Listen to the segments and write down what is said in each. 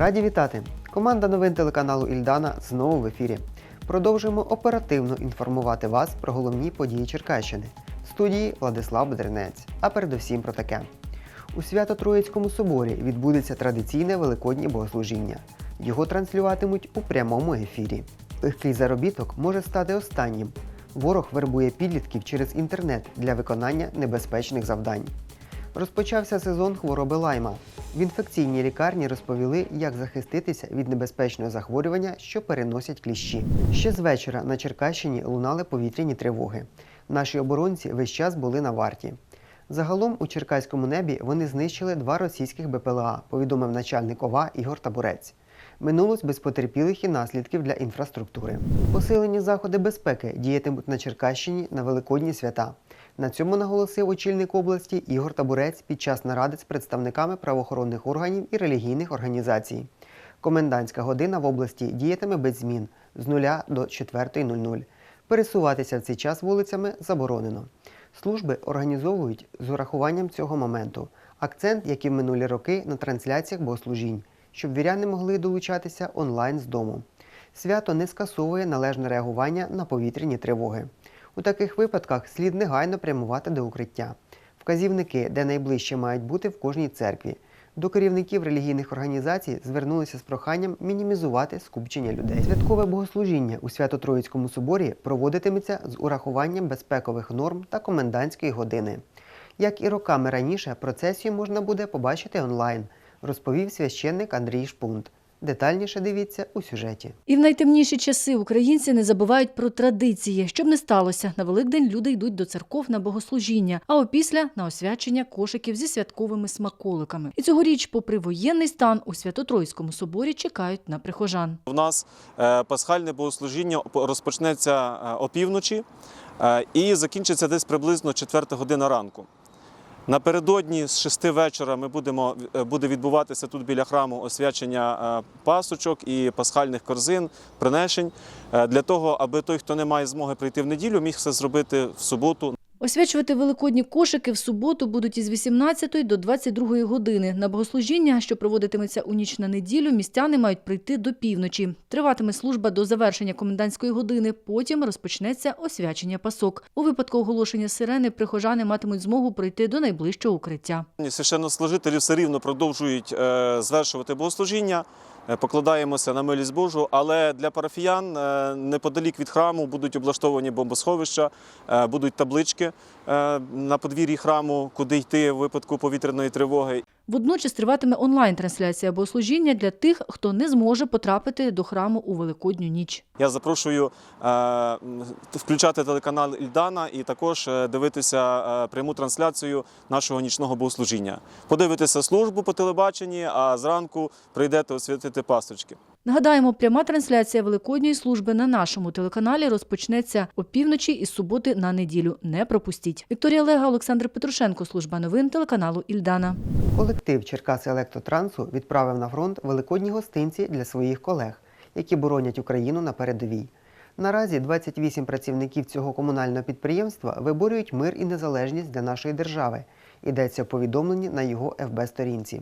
Раді вітати! Команда новин телеканалу Ільдана знову в ефірі. Продовжуємо оперативно інформувати вас про головні події Черкащини. В студії Владислав Бедренець. А передусім про таке. У Свято-Троїцькому соборі відбудеться традиційне великоднє богослужіння. Його транслюватимуть у прямому ефірі. Легкий заробіток може стати останнім. Ворог вербує підлітків через інтернет для виконання небезпечних завдань. Розпочався сезон хвороби лайма. В інфекційній лікарні розповіли, як захиститися від небезпечного захворювання, що переносять кліщі. Ще з вечора на Черкащині лунали повітряні тривоги. Наші оборонці весь час були на варті. Загалом у черкаському небі вони знищили два російських БПЛА, повідомив начальник ОВА Ігор Табурець. Минулось без потерпілих і наслідків для інфраструктури. Посилені заходи безпеки діятимуть на Черкащині на великодні свята. На цьому наголосив очільник області Ігор Табурець під час наради з представниками правоохоронних органів і релігійних організацій. Комендантська година в області діятиме без змін з 0 до 4.00. Пересуватися в цей час вулицями заборонено. Служби організовують з урахуванням цього моменту. Акцент, як і в минулі роки, на трансляціях богослужінь, щоб віряни могли долучатися онлайн з дому. Свято не скасовує належне реагування на повітряні тривоги. У таких випадках слід негайно прямувати до укриття. Вказівники, де найближче мають бути в кожній церкві. До керівників релігійних організацій звернулися з проханням мінімізувати скупчення людей. Святкове богослужіння у Свято-Троїцькому соборі проводитиметься з урахуванням безпекових норм та комендантської години. Як і роками раніше, процесію можна буде побачити онлайн, розповів священник Андрій Шпунт. Детальніше дивіться у сюжеті. І в найтемніші часи українці не забувають про традиції. Щоб не сталося, на Великдень люди йдуть до церков на богослужіння, а опісля на освячення кошиків зі святковими смаколиками. І цьогоріч, попри воєнний стан, у Свято-Тройському соборі чекають на прихожан. У нас е, пасхальне богослужіння розпочнеться е, опівночі е, і закінчиться десь приблизно 4 година ранку. Напередодні з 6 вечора ми будемо, е, буде відбуватися тут біля храму освячення е, пасочок і пасхальних корзин, принешень е, для того, аби той, хто не має змоги прийти в неділю, міг це зробити в суботу Освячувати великодні кошики в суботу будуть із 18 до 22 години. На богослужіння, що проводитиметься у ніч на неділю, містяни мають прийти до півночі. Триватиме служба до завершення комендантської години. Потім розпочнеться освячення пасок. У випадку оголошення сирени прихожани матимуть змогу прийти до найближчого укриття. Священнослужителі все рівно продовжують е, звершувати богослужіння. Е, Покладаємося на милість Божу, але для парафіян е, неподалік від храму будуть облаштовані бомбосховища, е, будуть таблички на подвір'ї храму, куди йти в випадку повітряної тривоги. Водночас триватиме онлайн-трансляція богослужіння для тих, хто не зможе потрапити до храму у великодню ніч. Я запрошую е, включати телеканал Ільдана і також е, дивитися е, пряму трансляцію нашого нічного богослужіння. Подивитися службу по телебаченні, а зранку прийдете освятити пасочки. Нагадаємо, пряма трансляція великодньої служби на нашому телеканалі розпочнеться опівночі із суботи на неділю. Не пропустіть. Вікторія Лега, Олександр Петрушенко, служба новин телеканалу Ільдана. Колектив Черкаси Електротрансу відправив на фронт великодні гостинці для своїх колег, які боронять Україну на передовій. Наразі 28 працівників цього комунального підприємства виборюють мир і незалежність для нашої держави. Йдеться в повідомленні на його ФБ-сторінці.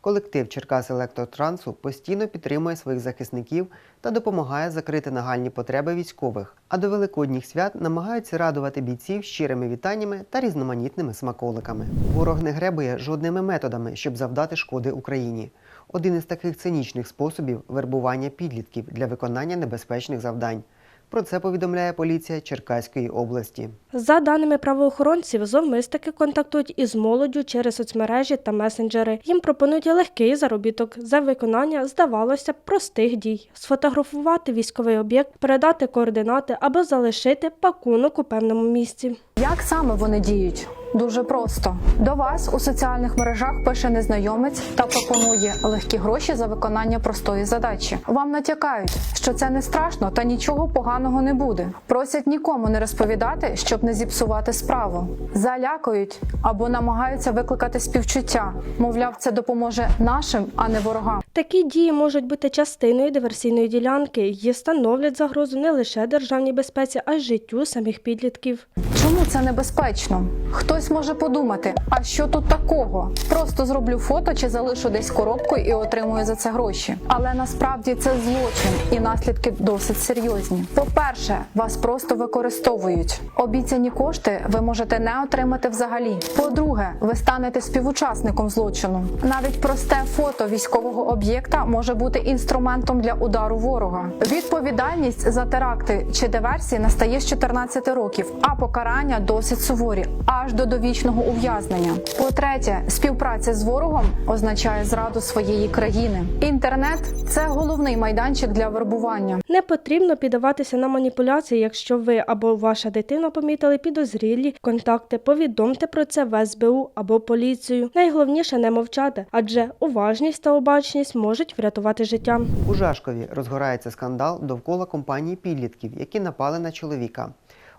Колектив Черкас Електротрансу постійно підтримує своїх захисників та допомагає закрити нагальні потреби військових. А до великодніх свят намагаються радувати бійців щирими вітаннями та різноманітними смаколиками. Ворог не гребує жодними методами, щоб завдати шкоди Україні. Один із таких цинічних способів вербування підлітків для виконання небезпечних завдань. Про це повідомляє поліція Черкаської області. За даними правоохоронців, зловмисники контактують із молоддю через соцмережі та месенджери. Їм пропонують легкий заробіток за виконання, здавалося б, простих дій: сфотографувати військовий об'єкт, передати координати або залишити пакунок у певному місці. Як саме вони діють? Дуже просто. До вас у соціальних мережах пише незнайомець та пропонує легкі гроші за виконання простої задачі. Вам натякають, що це не страшно та нічого поганого не буде. Просять нікому не розповідати, щоб не зіпсувати справу. Залякують або намагаються викликати співчуття. Мовляв, це допоможе нашим, а не ворогам. Такі дії можуть бути частиною диверсійної ділянки. Її становлять загрозу не лише державній безпеці, а й життю самих підлітків. Чому це небезпечно? Хтось може подумати, а що тут такого? Просто зроблю фото чи залишу десь коробку і отримую за це гроші. Але насправді це злочин і наслідки досить серйозні. По-перше, вас просто використовують. Обіцяні кошти ви можете не отримати взагалі. По-друге, ви станете співучасником злочину. Навіть просте фото військового об'єкта може бути інструментом для удару ворога. Відповідальність за теракти чи диверсії настає з 14 років, а покарання досить суворі, аж до довічного ув'язнення. По-третє, співпраця з ворогом означає зраду своєї країни. Інтернет це головний майданчик для вербування. Не потрібно піддаватися на маніпуляції, якщо ви або ваша дитина помітили підозрілі контакти. Повідомте про це в СБУ або поліцію. Найголовніше не мовчати, адже уважність та обачність можуть врятувати життя. У Жашкові розгорається скандал довкола компанії підлітків, які напали на чоловіка.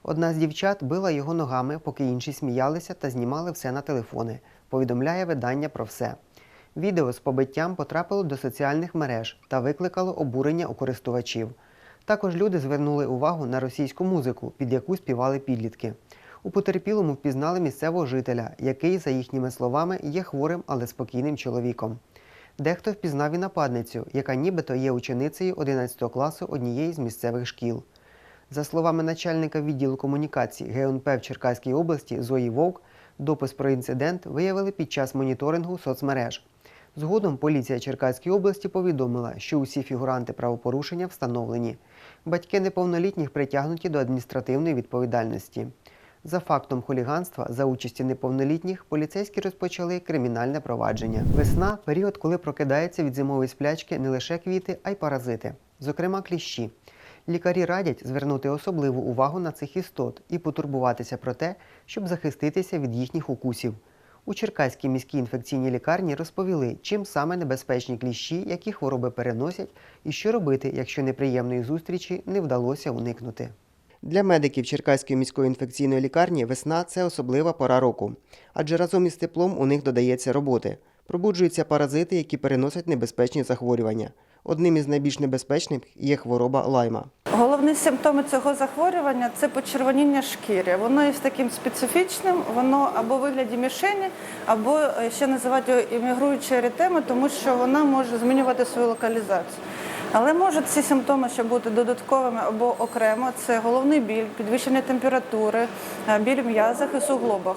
Одна з дівчат била його ногами, поки інші сміялися та знімали все на телефони. Повідомляє видання про все. Відео з побиттям потрапило до соціальних мереж та викликало обурення у користувачів. Також люди звернули увагу на російську музику, під яку співали підлітки. У потерпілому впізнали місцевого жителя, який, за їхніми словами, є хворим, але спокійним чоловіком. Дехто впізнав і нападницю, яка нібито є ученицею 11 класу однієї з місцевих шкіл. За словами начальника відділу комунікацій ГНП в Черкаській області Зої Вовк, допис про інцидент виявили під час моніторингу соцмереж. Згодом поліція Черкаської області повідомила, що усі фігуранти правопорушення встановлені. Батьки неповнолітніх притягнуті до адміністративної відповідальності. За фактом хуліганства за участі неповнолітніх поліцейські розпочали кримінальне провадження. Весна період, коли прокидається від зимової сплячки не лише квіти, а й паразити, зокрема кліщі. Лікарі радять звернути особливу увагу на цих істот і потурбуватися про те, щоб захиститися від їхніх укусів. У Черкаській міській інфекційній лікарні розповіли, чим саме небезпечні кліщі, які хвороби переносять, і що робити, якщо неприємної зустрічі не вдалося уникнути. Для медиків Черкаської міської інфекційної лікарні весна це особлива пора року, адже разом із теплом у них додається роботи. Пробуджуються паразити, які переносять небезпечні захворювання. Одним із найбільш небезпечних є хвороба лайма. Головні симптоми цього захворювання це почервоніння шкіри. Воно є таким специфічним, воно або в вигляді мішені, або е, ще називають його іммігруюча еритеми, тому що вона може змінювати свою локалізацію. Але можуть ці симптоми ще бути додатковими або окремо. Це головний біль, підвищення температури, е, біль в м'язах і суглобах.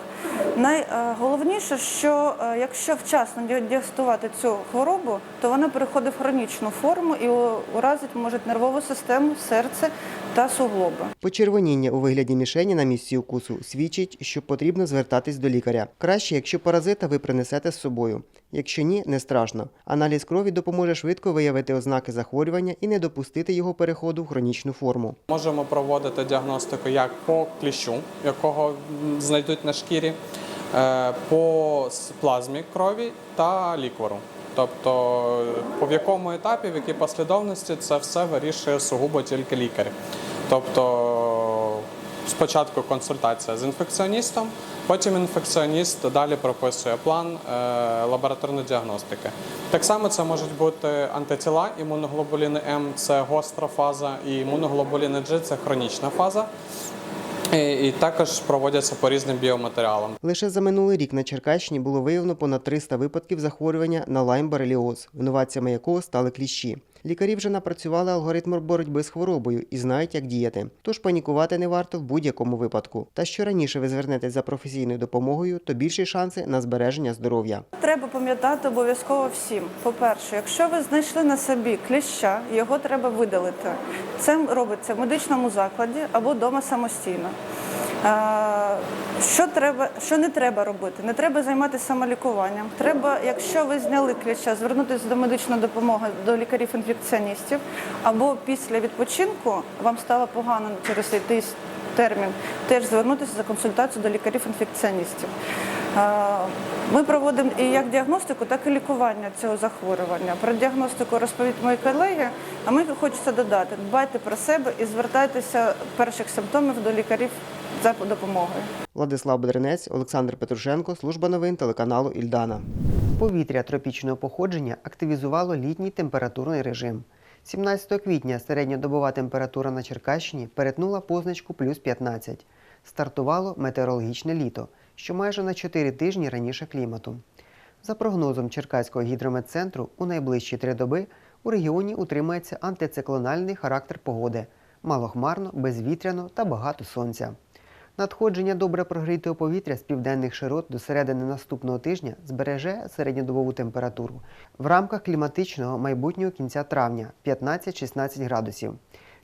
Найголовніше, що е, якщо вчасно діагностувати цю хворобу, то вона переходить в хронічну форму і уразить може нервову систему, серце та суглоби. Почервоніння у вигляді мішені на місці укусу свідчить, що потрібно звертатись до лікаря. Краще, якщо паразита ви принесете з собою. Якщо ні, не страшно. Аналіз крові допоможе швидко виявити ознаки захворювання і не допустити його переходу в хронічну форму. Можемо проводити діагностику як по кліщу, якого знайдуть на шкірі, е, по плазмі крові та ліквору. Тобто, по в якому етапі, в якій послідовності це все вирішує сугубо тільки лікар. Тобто спочатку консультація з інфекціоністом, потім інфекціоніст далі прописує план е, лабораторної діагностики. Так само це можуть бути антитіла, імуноглобуліни М це гостра фаза, і імуноглобуліни G це хронічна фаза. І, також проводяться по різним біоматеріалам. Лише за минулий рік на Черкащині було виявлено понад 300 випадків захворювання на лайм-бореліоз, якого стали кліщі. Лікарі вже напрацювали алгоритм боротьби з хворобою і знають, як діяти. Тож панікувати не варто в будь-якому випадку. Та що раніше ви звернетесь за професійною допомогою, то більші шанси на збереження здоров'я. Треба пам'ятати обов'язково всім. По-перше, якщо ви знайшли на собі кліща, його треба видалити. Це робиться в медичному закладі або вдома самостійно. Що треба, що не треба робити? Не треба займатися самолікуванням. Треба, якщо ви зняли кліща, звернутися до медичної допомоги до лікарів-інфекціоністів, або після відпочинку вам стало погано через цей термін, теж звернутися за консультацією до лікарів-інфекціоністів. Ми проводимо і як діагностику, так і лікування цього захворювання. Про діагностику розповідь мої колеги, а мені хочеться додати: дбайте про себе і звертайтеся перших симптомів до лікарів за допомогою. Владислав Бедренець, Олександр Петрушенко, служба новин телеканалу Ільдана. Повітря тропічного походження активізувало літній температурний режим. 17 квітня середньодобова температура на Черкащині перетнула позначку плюс 15. Стартувало метеорологічне літо, що майже на 4 тижні раніше клімату. За прогнозом Черкаського гідрометцентру, у найближчі три доби у регіоні утримається антициклональний характер погоди малохмарно, безвітряно та багато сонця. Надходження добре прогрітого повітря з південних широт до середини наступного тижня збереже середньодобову температуру в рамках кліматичного майбутнього кінця травня 15-16 градусів.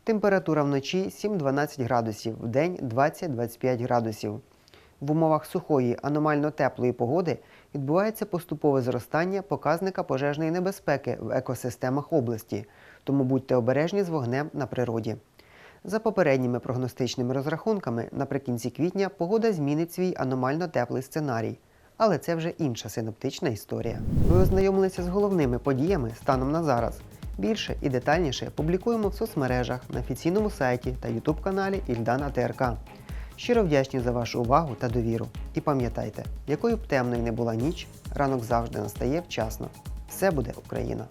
Температура вночі 7-12 градусів, вдень 20-25 градусів. В умовах сухої аномально теплої погоди відбувається поступове зростання показника пожежної небезпеки в екосистемах області, тому будьте обережні з вогнем на природі. За попередніми прогностичними розрахунками, наприкінці квітня погода змінить свій аномально теплий сценарій. Але це вже інша синоптична історія. Ви ознайомилися з головними подіями станом на зараз. Більше і детальніше публікуємо в соцмережах на офіційному сайті та ютуб каналі Ільдана ТРК. Щиро вдячні за вашу увагу та довіру. І пам'ятайте, якою б темною не була ніч, ранок завжди настає вчасно. Все буде Україна!